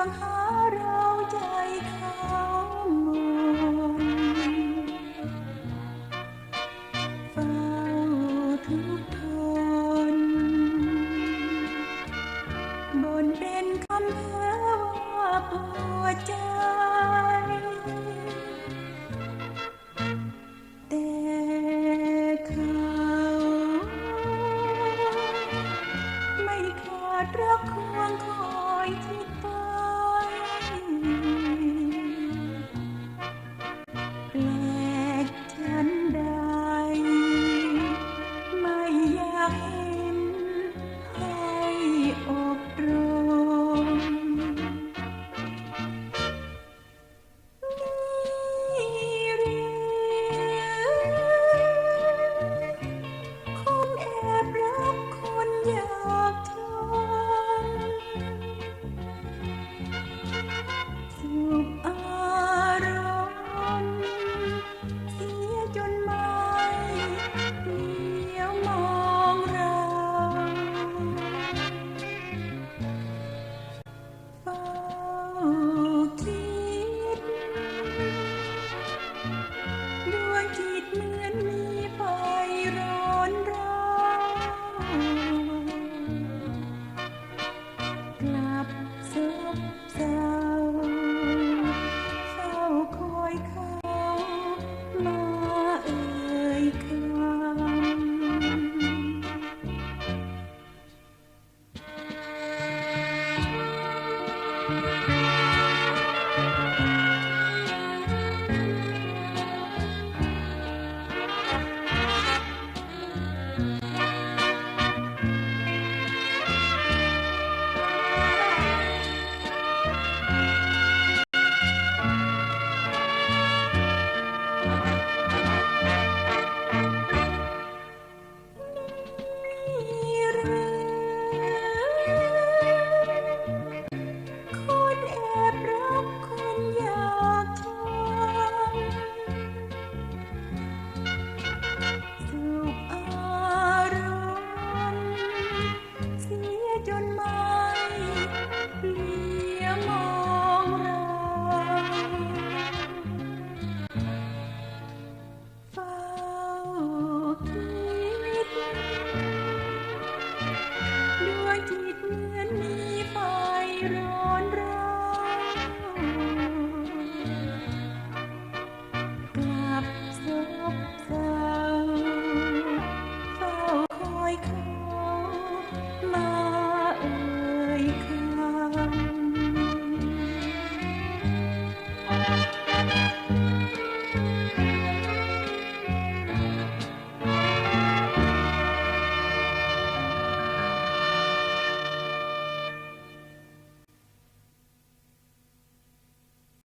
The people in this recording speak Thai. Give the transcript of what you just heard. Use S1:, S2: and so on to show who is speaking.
S1: วงหาเราใจเขามนเฝ้าทุกทนบนเป็นคำเพ้อว่าปวดใจ thank you